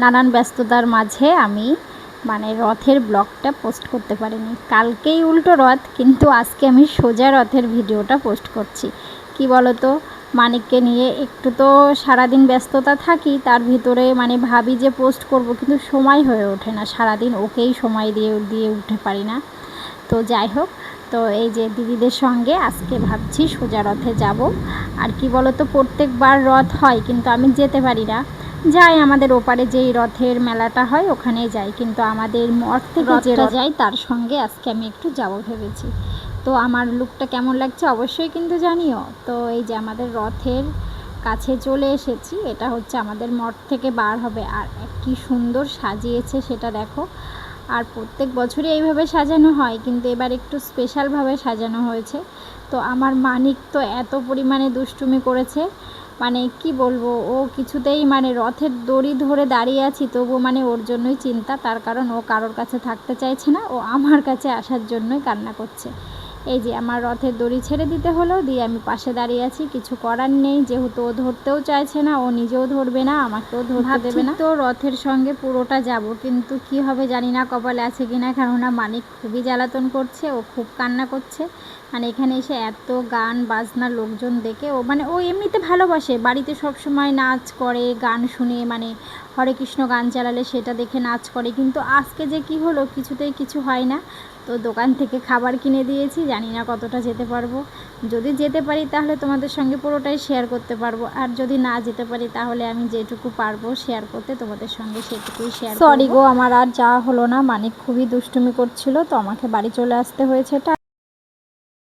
নানান ব্যস্ততার মাঝে আমি মানে রথের ব্লগটা পোস্ট করতে পারিনি। কালকেই উল্টো রথ, কিন্তু আজকে আমি সোজা রথের ভিডিওটা পোস্ট করছি। কি বলতো? মানিককে নিয়ে একটু তো সারাদিন ব্যস্ততা থাকি, তার ভিতরে মানে ভাবি যে পোস্ট করব, কিন্তু সময় হয়ে ওঠে না। সারাদিন ওকেই সময় দিয়ে দিয়ে উঠতে পারি না। তো যাই হোক, তো এই যে দিদিদের সঙ্গে আজকে ভাবছি সোজা রথে যাব। আর কি বলতো? প্রত্যেকবার রথ হয়, কিন্তু আমি যেতে পারি না। যাই আমাদের ওপারে যেই রথের মেলাটা হয় ওখানে যাই কিন্তু আমাদের মঠ থেকে যে যাই তার সঙ্গে আজকে আমি একটু যাব ভেবেছি। তো আমার লুকটা কেমন লাগছে অবশ্যই কিন্তু জানিও। তো এই যে আমাদের রথের কাছে চলে এসেছি এটা হচ্ছে আমাদের মঠ থেকে বার হবে। আর কি সুন্দর সাজিয়েছে সেটা দেখো। আর প্রত্যেক বছরই এইভাবে সাজানো হয় কিন্তু এবার একটু স্পেশালভাবে সাজানো হয়েছে। তো আমার মানিক তো এত পরিমাণে দুষ্টুমি করেছে মানে কি বলব, ও কিছুতেই মানে রথের দড়ি ধরে দাঁড়িয়ে আছি, তবু মানে ওর জন্যই চিন্তা, তার কারণ ও কারোর কাছে থাকতে চাইছে না, ও আমার কাছে আসার জন্যই কান্না করছে। এই যে আমার রথের দড়ি ছেড়ে দিতে হলো দিয়ে আমি পাশে দাঁড়িয়ে আছি। কিছু করার নেই যেহেতু ও ধরতেও চাইছে না ও নিজেও ধরবে না আমাকেও ধরতে দেবে না। তো রথের সঙ্গে পুরোটা যাব কিন্তু কি হবে জানি না কপালে আছে কি কিনা কেননা মানিক খুবই জ্বালাতন করছে ও খুব কান্না করছে। মানে এখানে এসে এত গান বাজনা লোকজন দেখে ও মানে ও এমনিতে ভালোবাসে বাড়িতে সব সময় নাচ করে গান শুনে মানে হরে কৃষ্ণ গান চালালে সেটা দেখে নাচ করে কিন্তু আজকে যে কি হলো কিছুতেই কিছু হয় না। তো দোকান থেকে খাবার কিনে দিয়েছি জানি না কতটা যেতে পারব। যদি যেতে পারি তাহলে তোমাদের সঙ্গে পুরোটাই শেয়ার করতে পারব। আর যদি না যেতে পারি তাহলে আমি যেটুকু পারব শেয়ার করতে তোমাদের সঙ্গে সেটুকুই শেয়ার সরি গো আমার আর যাওয়া হলো না। মানে খুবই দুষ্টুমি করছিল তো আমাকে বাড়ি চলে আসতে হয়েছে।